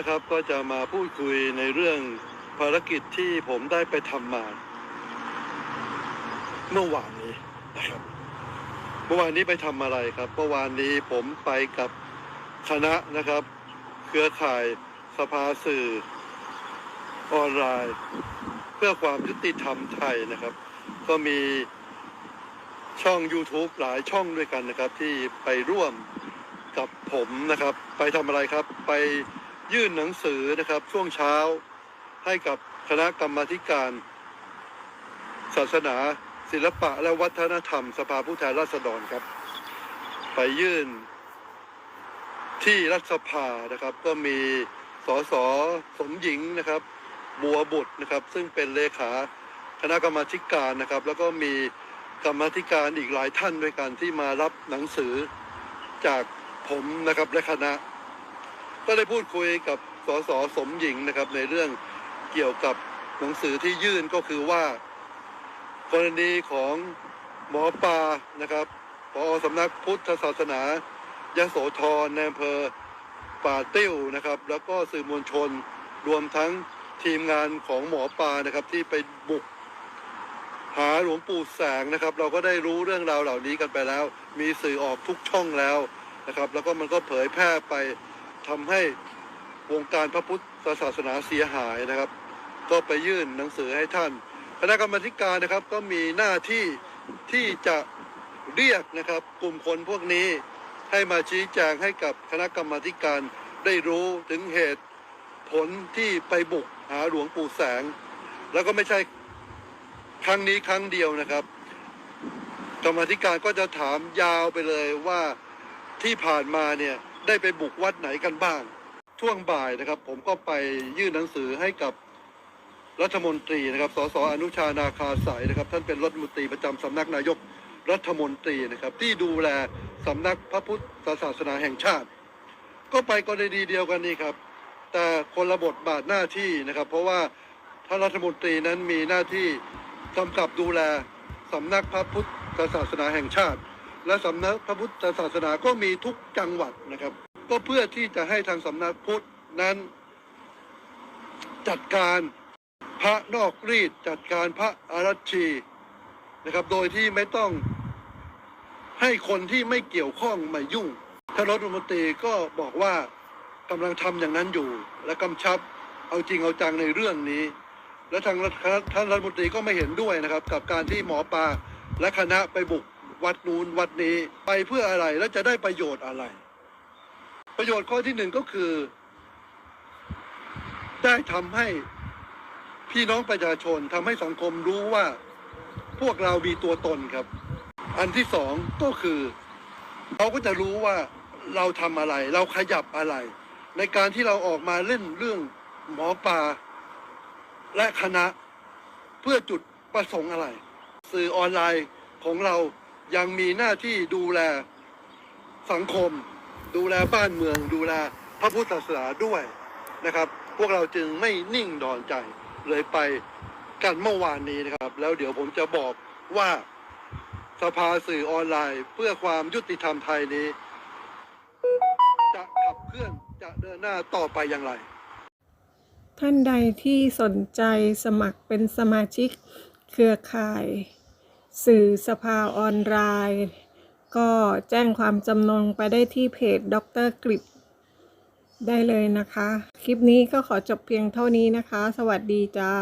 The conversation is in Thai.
นะครับก็จะมาพูดคุยในเรื่องภารกิจที่ผมได้ไปทำมา เมื่อวานนี้นะครับเมื่อวานนี้ไปทำอะไรครับ เมื่อวานนี้ผมไปกับคณะนะครับ เครือข่ายสภาสื่อออนไลน์ เพื่อความยุติธรรมไทยนะครับ ก็มีช่อง YouTube หลายช่องด้วยกันนะครับ ที่ไปร่วมกับผมนะครับ ไปทำอะไรครับ ไป ยื่นหนังสือนะครับช่วงเช้าให้กับคณะกรรมาการ ศาสนา ศิลปะและวัฒนธรรม สภาผู้แทนราษฎรครับ ไปยื่น ที่รัฐสภานะครับ ก็มีสสสมหญิงนะครับ บัวบุตรนะครับ ซึ่งเป็นเลขาคณะกรรมาการนะครับ แล้วก็มีกรรมาธิการอีกหลายท่านด้วยกันที่มารับหนังสือจากผมนะครับและคณะ ก็ได้พูดคุยกับสสสมหญิงนะครับ ในเรื่องเกี่ยวกับหนังสือที่ยื่นก็คือว่า กรณีของหมอปลานะครับพอสำนักพุทธศาสนายโสธรในอำเภอป่าติ้วนะครับ แล้วก็สื่อมวลชนรวมทั้งทีมงานของหมอปลานะครับ ที่ไปบุกหาหลวงปู่แสงนะครับ เราก็ได้รู้เรื่องราวเหล่านี้กันไปแล้ว มีสื่อออกทุกช่องแล้วนะครับ แล้วก็มันก็เผยแพร่ไป ทำให้วงการพระพุทธศาสนาเสียหายนะครับ ก็ไปยื่นหนังสือให้ท่านคณะกรรมาธิการนะครับก็มีหน้าที่ที่จะเรียกนะครับกลุ่มคนพวกนี้ให้มาชี้แจงให้กับคณะกรรมาธิการได้รู้ถึงเหตุผลที่ไปบุกหาหลวงปู่แสง แล้วก็ไม่ใช่ครั้งนี้ครั้งเดียวนะครับ กรรมธิการก็จะถามยาวไปเลยว่าที่ผ่านมาเนี่ย ได้ไปบุกวัดไหนกันบ้าง ช่วงบ่ายนะครับ ผมก็ไปยื่นหนังสือให้กับรัฐมนตรีนะครับสสอนุชานาคาสายนะครับ ท่านเป็นรัฐมนตรีประจำสำนักนายกรัฐมนตรีนะครับ ที่ดูแลสำนักพระพุทธศาสนาแห่งชาติ ก็ไปกรณีเดียวกันนี่ครับ แต่คนละบทบาทหน้าที่นะครับ เพราะว่าท่านรัฐมนตรีนั้นมีหน้าที่กำกับดูแลสำนักพระพุทธศาสนาแห่งชาติ และสำนักพระพุทธศาสนาก็มีทุกจังหวัดนะครับ ก็เพื่อที่จะให้ทางสำนักพุทธนั้น จัดการพระนอกรีดจัดการพระอารัชีนะครับ โดยที่ไม่ต้องให้คนที่ไม่เกี่ยวข้องมายุ่งท่านรัฐมนตรีก็บอกว่ากำลังทำอย่างนั้นอยู่ และกำชับเอาจริงเอาจังในเรื่องนี้ และทางท่านรัฐมนตรีก็ไม่เห็นด้วยนะครับ กับการที่หมอปลาและคณะไปบุก วัดนู้นวัดนี้ไปเพื่ออะไรและจะได้ประโยชน์อะไร ประโยชน์ข้อที่หนึ่งก็คือ ได้ทำให้พี่น้องประชาชนทำให้สังคมรู้ว่าพวกเรามีตัวตนครับ อันที่สองก็คือเขาก็จะรู้ว่าเราทำอะไร เราขยับอะไร ในการที่เราออกมาเล่นเรื่องหมอปลาและคณะเพื่อจุดประสงค์อะไร สื่อออนไลน์ของเรา ยังมีหน้าที่ดูแลสังคม ดูแลบ้านเมือง ดูแลพระพุทธศาสนาด้วยนะครับ พวกเราจึงไม่นิ่งนอนใจเลยไปกันเมื่อวานนี้นะครับ แล้วเดี๋ยวผมจะบอกว่าสภาสื่อออนไลน์ เพื่อความยุติธรรมไทยนี้ จะขับเคลื่อนจะเดินหน้าต่อไปอย่างไร ท่านใดที่สนใจสมัครเป็นสมาชิกเครือข่าย สื่อสภาออนไลน์ก็แจ้งความจำนงไปได้ที่เพจดรกริบได้เลยนะคะ คลิปนี้ก็ขอจบเพียงเท่านี้นะคะ สวัสดีจ้า